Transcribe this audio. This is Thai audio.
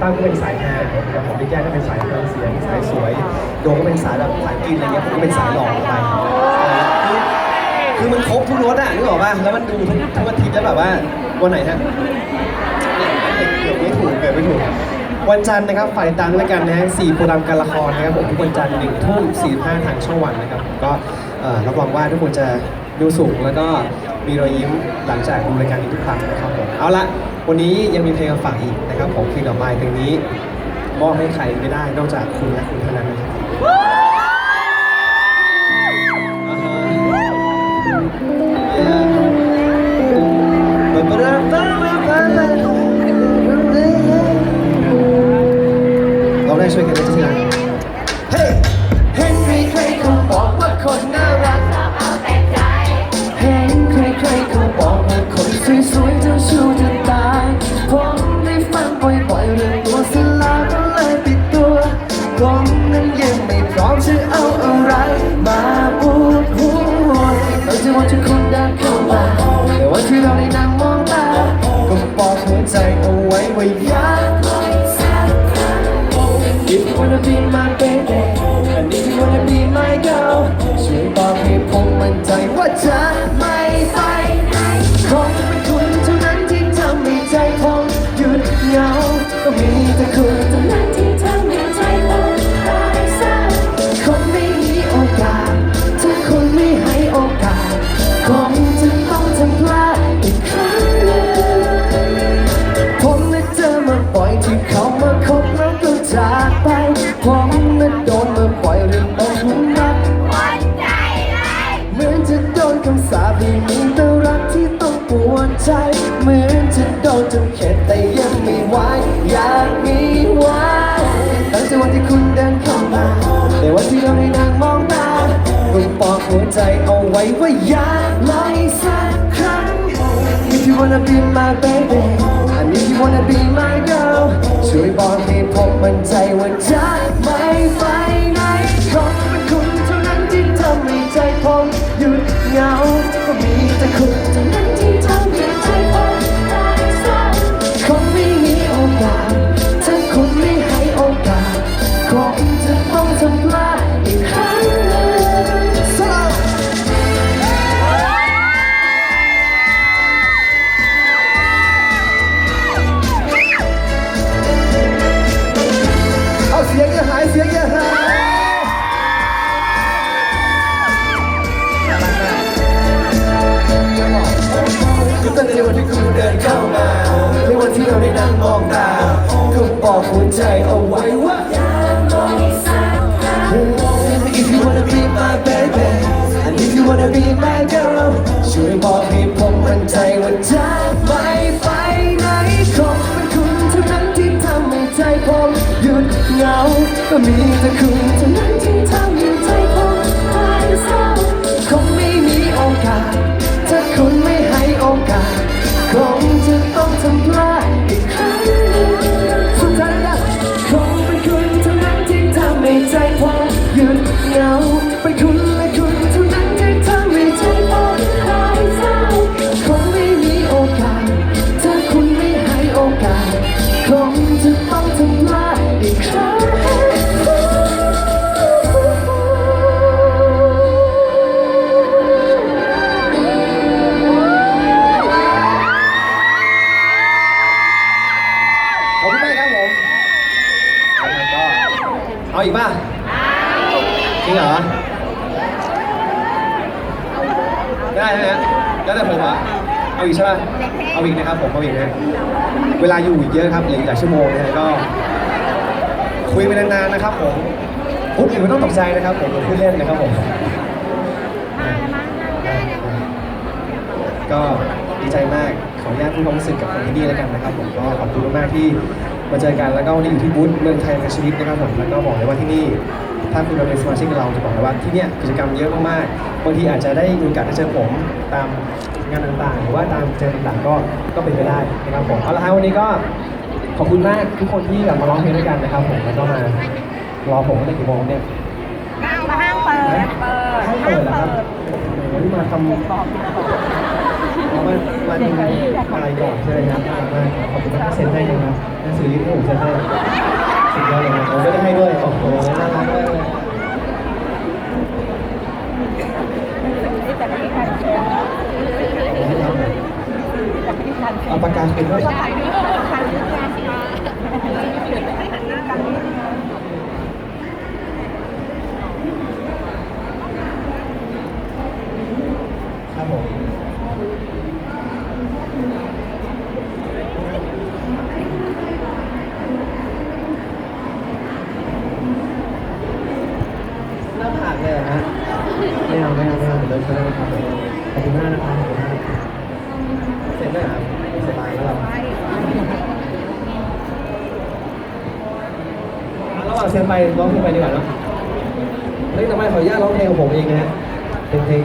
ตั้มก็เป็นสายฮานะครับผมพี่แก้วก็เป็นสายเครื่องเสียงสายสวยโดมก็เป็นสายแบบสายกินอะไรเงี้ยผมก็เป็นสายหล่อไปคือมันครบทุกรสอะนึกออกป่ะแล้วมันดูทุกทุกอาทิตย์แล้วแบบว่าวันไหนฮะเกิดไม่ถูกเกิดไม่ถูก วันจันทร์นะครับฝ่ายตังแล้วกันนะฮะสี่โพธิ์ดำการละครนะครับผมทุกวันจันทร์หนึ่งทุ่มสี่ห้าทางช่องวันนะครับผมก็เอ่อรับรองว่าทุกคนจะดูสุขแล้วก็มีรอยยิ้มหลังจากดูรายการนี้ทุกครั้งนะครับผมเอาละวันนี้ยังมีเพลงมาฝากอีกนะครับผมเพลงดอกไม้เพลงนี้มอบให้ใครไม่ได้นอกจากคุณและคุณเท่านั้นนะครับอ่าฮะเร วยกันนะที่รักเฮ้เห็นใครๆเขาบอกว่าคนน่ารัก เห็นใครๆเขาบอกว่าคนสวย wanna be my baby ใจ เหมือนจะโดนจนเข็ดแต่ยังไม่ไหวอยากมีไว้ตั้งแต่วันที่คุณเดินเข้ามาแต่วันที่เราได้นั่งมองตาก็บอกหัวใจเอาไว้ว่าอยากลองอีกสักครั้ง If you wanna be my baby and if you wanna be my girl ช่วยบอกให้ผมมั่นใจว่าจ คือตั้งแต่วันที่คุณเดินเข้ามาในวันที่เราได้นั่งมองตาก็บอกหัวใจเอาไว้ว่า If you wanna be my baby and if you wanna be my girl ช่วยบอกให้ผมมั่นใจว่าจะไม่ไปไหนขอเป็นคุณเท่านั้นที่ทำให้ใจผมหยุดเหงาก็มีแต่คุณเท่านั้น เอาอีกป่ะจริงเหรอ ได้ใช่ไหมแล้วแต่ผมเหรอเอาอีกใช่ป่ะเอาอีกนะครับผมเอาอีกนะเวลาอยู่อีกเยอะครับเหลืออีกหลายชั่วโมงนะฮะก็ คุยไปนานๆนะครับผมพูดถึงไม่ต้องตกใจนะครับผมผมพูดเล่นนะครับผมก็ดีใจมากขออนุญาตพูดความรู้สึกกับคนที่นี่แล้วกันนะครับ ผมก็ขอบคุณมากๆที่ มาเจอกันแล้วก็วันนี้อยู่ที่บูธเมืองไทยในชีวิตนะครับผมแล้วก็บอกเลยว่าที่นี่ถ้าคุณมาเป็นสมาชิกเราจะบอกเลยว่าที่เนี่ยกิจกรรมเยอะมากๆบางทีอาจจะได้มีโอกาสได้เจอผมตามงานต่างๆ หรือว่าตามเจอต่างๆก็ก็เป็นไปได้นะครับผมเอาละฮะวันนี้ก็ขอบคุณมากทุกคนที่แบบมาร้องเพลงด้วยกันนะครับผมแล้วก็มารอผมตั้งแต่กี่โมงเนี่ยมาห้างเปิดเปิดให้เปิดนะครับโอ้โหนี่มาทำอ๋อ มามาดูอะไรก่อนใช่ไหมครับมากมากขอบคุณมากเซ็นให้นะครับหนังสือที่ผมเซ็นให้สุดยอดเลยครับผมไม่ได้ให้ด้วยโอ้โหน่ารักมากเลยเอาปากกาเป็นด้วยครับผม หน้าผากเลยเหรอฮะไม่เอาไม่เอาไม่เอาเดี๋ยวเลิกใช้แล้วนะครับขอบคุณมากนะครับขอบคุณมากเสร็จแล้วเหรอครับสบายแล้วเหรอ เสียงเซ็นไปร้องเพลงไปดีกว่าเนาะเฮ้ยทำไมขออนุญาตร้องเพลงของผมเองนะฮะเป็นเพลง